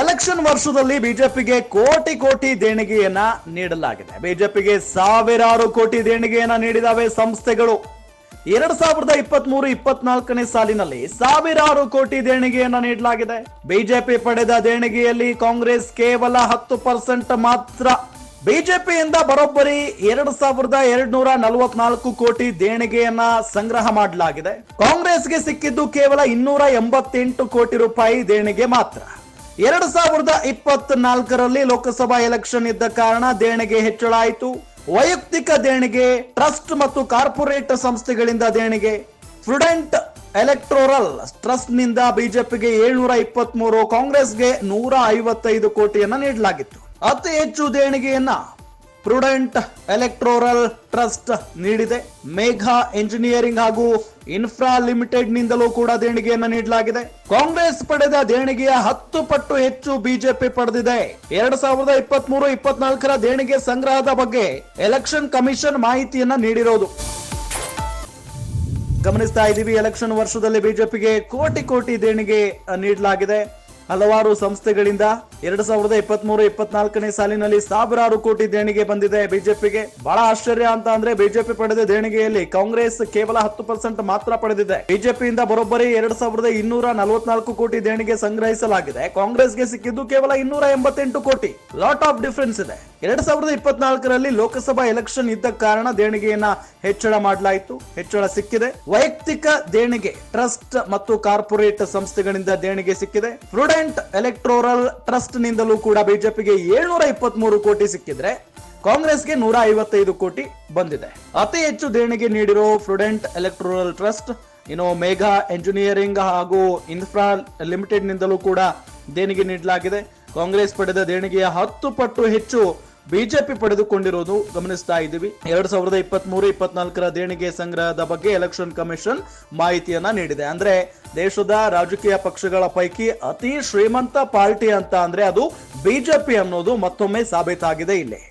Election ವರ್ಷದಲ್ಲಿ ಬಿಜೆಪಿಗೆ ಕೋಟಿ ಕೋಟಿ ದೇಣಿಗೆಯನ್ನ ನೀಡಲಾಗಿದೆ. ಬಿಜೆಪಿಗೆ ಸಾವಿರಾರು ಕೋಟಿ ದೇಣಿಗೆಯನ್ನ ನೀಡಿದಾವೆ ಸಂಸ್ಥೆಗಳು. ಎರಡ್ ಸಾವಿರದ ಇಪ್ಪತ್ತ್ ಮೂರು ಇಪ್ಪತ್ನಾಲ್ಕನೇ ಸಾಲಿನಲ್ಲಿ ಸಾವಿರಾರು ಕೋಟಿ ದೇಣಿಗೆಯನ್ನ ನೀಡಲಾಗಿದೆ. ಬಿಜೆಪಿ ಪಡೆದ ದೇಣಿಗೆಯಲ್ಲಿ ಕಾಂಗ್ರೆಸ್ ಕೇವಲ ಹತ್ತು ಪರ್ಸೆಂಟ್ ಮಾತ್ರ. ಬಿಜೆಪಿಯಿಂದ ಬರೋಬ್ಬರಿ ಎರಡು ಸಾವಿರದ ಎರಡ್ ನೂರ ನಲವತ್ನಾಲ್ಕು ಕೋಟಿ ದೇಣಿಗೆಯನ್ನ ಸಂಗ್ರಹ ಮಾಡಲಾಗಿದೆ. ಕಾಂಗ್ರೆಸ್ಗೆ ಸಿಕ್ಕಿದ್ದು ಕೇವಲ ಇನ್ನೂರ ಎಂಬತ್ತೆಂಟು ಕೋಟಿ ರೂಪಾಯಿ ದೇಣಿಗೆ ಮಾತ್ರ. ಎರಡು ಸಾವಿರದ ಇಪ್ಪತ್ನಾಲ್ಕರಲ್ಲಿ ಲೋಕಸಭಾ ಎಲೆಕ್ಷನ್ ಇದ್ದ ಕಾರಣ ದೇಣಿಗೆ ಹೆಚ್ಚಳ ಆಯಿತು. ವೈಯಕ್ತಿಕ ದೇಣಿಗೆ, ಟ್ರಸ್ಟ್ ಮತ್ತು ಕಾರ್ಪೊರೇಟ್ ಸಂಸ್ಥೆಗಳಿಂದ ದೇಣಿಗೆ. ಸ್ಟೂಡೆಂಟ್ ಎಲೆಕ್ಟ್ರೋರಲ್ ಟ್ರಸ್ಟ್ನಿಂದ ಬಿಜೆಪಿಗೆ ಏಳ್ನೂರ ಇಪ್ಪತ್ತ್ ಮೂರು ಕಾಂಗ್ರೆಸ್ಗೆ ನೂರ ಐವತ್ತೈದು ಕೋಟಿಯನ್ನ ನೀಡಲಾಗಿತ್ತು. ಅತಿ ಹೆಚ್ಚು ದೇಣಿಗೆಯನ್ನ ಪ್ರುಡೆಂಟ್ ಎಲೆಕ್ಟ್ರೋರಲ್ ಟ್ರಸ್ಟ್ ನೀಡಿದೆ. ಮೇಘಾ ಎಂಜಿನಿಯರಿಂಗ್ ಹಾಗೂ ಇನ್ಫ್ರಾ ಲಿಮಿಟೆಡ್ ನಿಂದಲೂ ಕೂಡ ದೇಣಿಗೆಯನ್ನು ನೀಡಲಾಗಿದೆ. ಕಾಂಗ್ರೆಸ್ ಪಡೆದ ದೇಣಿಗೆಯ ಹತ್ತು ಪಟ್ಟು ಹೆಚ್ಚು ಬಿಜೆಪಿ ಪಡೆದಿದೆ. ಎರಡ್ ಸಾವಿರದ ಇಪ್ಪತ್ತ್ ಮೂರು ಇಪ್ಪತ್ನಾಲ್ಕರ ದೇಣಿಗೆ ಸಂಗ್ರಹದ ಬಗ್ಗೆ ಎಲೆಕ್ಷನ್ ಕಮಿಷನ್ ಮಾಹಿತಿಯನ್ನ ನೀಡಿರೋದು. ಗಮನಿಸ್ತಾ ಇದ್ದೀವಿ, ಎಲೆಕ್ಷನ್ ವರ್ಷದಲ್ಲಿ ಬಿಜೆಪಿಗೆ ಕೋಟಿ ಕೋಟಿ ದೇಣಿಗೆ ನೀಡಲಾಗಿದೆ. ಹಲವಾರು ಸಂಸ್ಥೆಗಳಿಂದ ಎರಡ್ ಸಾವಿರದ ಇಪ್ಪತ್ತ್ ಮೂರು ಇಪ್ಪತ್ನಾಲ್ಕನೇ ಸಾಲಿನಲ್ಲಿ ಸಾವಿರಾರು ಕೋಟಿ ದೇಣಿಗೆ ಬಂದಿದೆ ಬಿಜೆಪಿಗೆ. ಬಹಳ ಆಶ್ಚರ್ಯ ಅಂತ ಅಂದ್ರೆ ಬಿಜೆಪಿ ಪಡೆದ ದೇಣಿಗೆಯಲ್ಲಿ ಕಾಂಗ್ರೆಸ್ ಕೇವಲ ಹತ್ತು ಪರ್ಸೆಂಟ್ ಮಾತ್ರ ಪಡೆದಿದೆ. ಬಿಜೆಪಿಯಿಂದ ಬರೋಬ್ಬರಿ ಎರಡ್ ಸಾವಿರದ ಇನ್ನೂರ ನಲವತ್ನಾಲ್ಕು ಕೋಟಿ ದೇಣಿಗೆ ಸಂಗ್ರಹಿಸಲಾಗಿದೆ. ಕಾಂಗ್ರೆಸ್ಗೆ ಸಿಕ್ಕಿದ್ದು ಕೇವಲ ಇನ್ನೂರ ಎಂಬತ್ತೆಂಟು ಕೋಟಿ. ಲಾಟ್ ಆಫ್ ಡಿಫರೆನ್ಸ್ ಇದೆ. ಎರಡ್ ಸಾವಿರದ ಇಪ್ಪತ್ನಾಲ್ಕರಲ್ಲಿ ಲೋಕಸಭಾ ಎಲೆಕ್ಷನ್ ಇದ್ದ ಕಾರಣ ದೇಣಿಗೆಯನ್ನ ಹೆಚ್ಚಳ ಮಾಡಲಾಯಿತು. ಹೆಚ್ಚಳ ಸಿಕ್ಕಿದೆ. ವೈಯಕ್ತಿಕ ದೇಣಿಗೆ, ಟ್ರಸ್ಟ್ ಮತ್ತು ಕಾರ್ಪೊರೇಟ್ ಸಂಸ್ಥೆಗಳಿಂದ ದೇಣಿಗೆ ಸಿಕ್ಕಿದೆ. ಪ್ರುಡೆಂಟ್ ಎಲೆಕ್ಟ್ರೋರಲ್ ಟ್ರಸ್ಟ್ ನಿಂದಲೂ ಕೂಡ ಬಿಜೆಪಿಗೆ ಏಳ್ನೂರ ಇಪ್ಪತ್ತ್ ಮೂರು ಕೋಟಿ ಸಿಕ್ಕಿದ್ರೆ ಕಾಂಗ್ರೆಸ್ಗೆ ನೂರ ಐವತ್ತೈದು ಕೋಟಿ ಬಂದಿದೆ. ಅತಿ ಹೆಚ್ಚು ದೇಣಿಗೆ ನೀಡಿರೋ ಫ್ರುಡೆಂಟ್ ಎಲೆಕ್ಟ್ರೋರಲ್ ಟ್ರಸ್ಟ್, ಇನ್ನು ಮೇಘಾ ಎಂಜಿನಿಯರಿಂಗ್ ಹಾಗೂ ಇನ್ಫ್ರಾ ಲಿಮಿಟೆಡ್ ನಿಂದಲೂ ಕೂಡ ದೇಣಿಗೆ ನೀಡಲಾಗಿದೆ. ಕಾಂಗ್ರೆಸ್ ಪಡೆದ ದೇಣಿಗೆಯ ಹತ್ತು ಪಟ್ಟು ಹೆಚ್ಚು ಬಿಜೆಪಿ ಪಡೆದುಕೊಂಡಿರೋದು ಗಮನಿಸ್ತಾ ಇದ್ದೀವಿ. ಎರಡ್ ಸಾವಿರದ ಇಪ್ಪತ್ತ್ ಮೂರು ಇಪ್ಪತ್ನಾಲ್ಕರ ದೇಣಿಗೆ ಸಂಗ್ರಹದ ಬಗ್ಗೆ ಎಲೆಕ್ಷನ್ ಕಮಿಷನ್ ಮಾಹಿತಿಯನ್ನ ನೀಡಿದೆ. ಅಂದ್ರೆ ದೇಶದ ರಾಜಕೀಯ ಪಕ್ಷಗಳ ಪೈಕಿ ಅತಿ ಶ್ರೀಮಂತ ಪಾರ್ಟಿ ಅಂತ ಅಂದ್ರೆ ಅದು ಬಿಜೆಪಿ ಅನ್ನೋದು ಮತ್ತೊಮ್ಮೆ ಸಾಬೀತಾಗಿದೆ ಇಲ್ಲಿ.